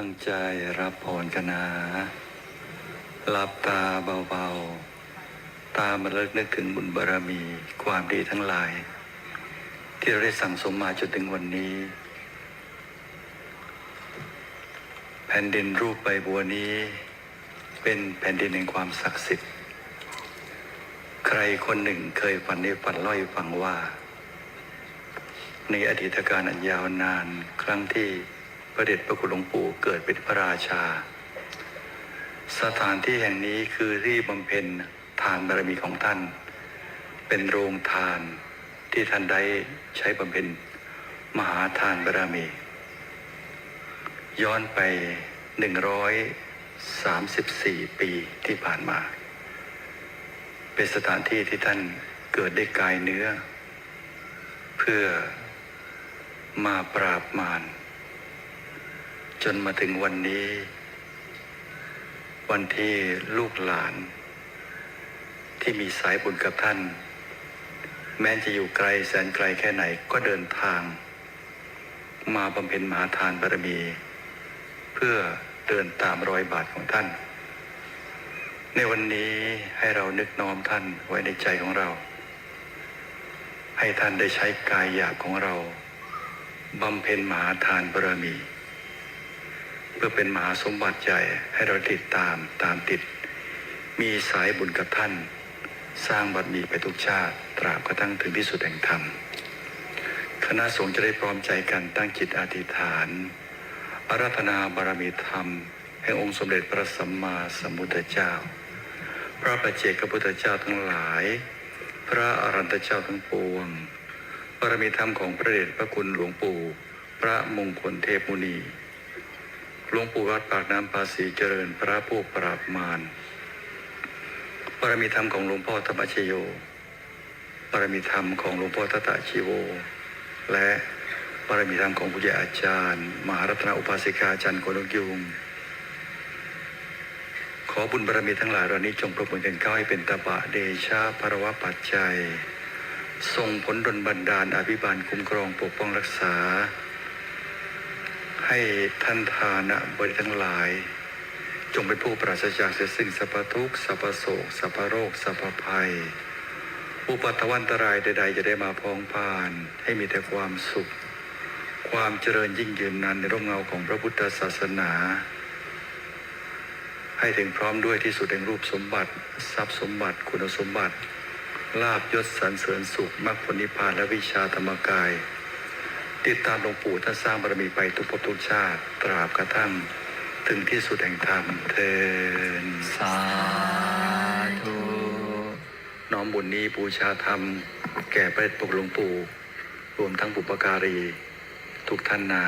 ตั้งใจรับพรกันนะหลับตาเบาๆ ตามมาเลิกนึกถึงบุญบารมีความดีทั้งหลาย ที่เราได้สั่งสมมาจนถึงวันนี้ แผ่นดินรูปใบบัวนี้ เป็นแผ่นดินแห่งความศักดิ์สิทธิ์ ใครคนหนึ่งเคยฝันในฝันล่าให้ฟังว่า ในอดีตการอันยาวนานครั้งที่ พระเดชพระคุณหลวงปู่เกิดเป็นพระราชา สถานที่แห่งนี้คือที่บำเพ็ญทานบารมีของท่าน เป็นโรงทานที่ท่านได้ใช้บำเพ็ญมหาทานบารมี ย้อนไป 134 ปีที่ผ่านมา เป็นสถานที่ที่ท่านเกิดได้กายเนื้อ เพื่อมาปราบมาร จนมาถึงวันนี้ วันที่ลูกหลาน ที่มีสายบุญกับท่าน แม้จะอยู่ไกลแสนไกลแค่ไหนก็เดินทาง มาบำเพ็ญมหาทานบารมี เพื่อเดินตามรอยบาทของท่าน ในวันนี้ให้เรานึกน้อมท่านไว้ในใจของเรา ให้ท่านได้ใช้กายหยาบของเราบำเพ็ญมหาทานบารมี เพื่อเป็นมหาสมบัติใหญ่ให้เราติดตามตามติด มีสายบุญกับท่าน สร้างบัตรมีไปทุกชาติตราบกระทั่งถึงที่สุดแห่งธรรม คณะสงฆ์จะได้พร้อมใจกันตั้งจิตอธิษฐาน อารัธนาบารมีธรรม แห่งองค์สมเด็จพระสัมมาสัมพุทธเจ้า พระปัจเจกพุทธเจ้าทั้งหลาย พระอรันตเจ้าทั้งปวงบารมีธรรมของพระเดชพระคุณหลวงปู่ พระมงคลเทพมุนี หลวงปู่วัดปากน้ำภาษีเจริญพระผู้ปราบมารบารมีธรรมของหลวงพ่อธรรมชโยบารมีธรรมของหลวงพ่อทัตตาชีโว และบารมีธรรมของพุทธอาจารย์ มหารัตนอุปาสิกาอาจารย์โกนกยุงขอบุญบารมีทั้งหลายเหล่านี้จงประมวลกันเข้าให้เป็นตบะเดชาภรวะปัจจัยส่งผลดลบันดาลอภิบาลคุ้มครองปกป้องรักษา ให้ท่านทานะบริทั้งหลาย จงเป็นผู้ปราศจากเสียสิ่งสัพพทุกสัพพโศกสัพพโรคสัพพภัย อุปัตตวันตรายใดๆจะได้มาพองผ่าน ให้มีแต่ความสุข ความเจริญยิ่งยืนนานในร่มเงาของพระพุทธศาสนา ให้ถึงพร้อมด้วยที่สุดแห่งรูปสมบัติ ทรัพย์สมบัติคุณสมบัติลาบยศสรรเสริญสุขมรรคผลนิพพานและวิชาธรรมกาย ติดตามหลวงปู่ท่านสร้างบารมีไปทุกภพทุกชาติ ตราบกระทั่งถึงที่สุดแห่งธรรมเทินสาธุน้อมบุญนี้บูชาธรรม แก่พระเดชพระคุณหลวงปู่ รวมทั้งบุปการี ทุกท่านนะ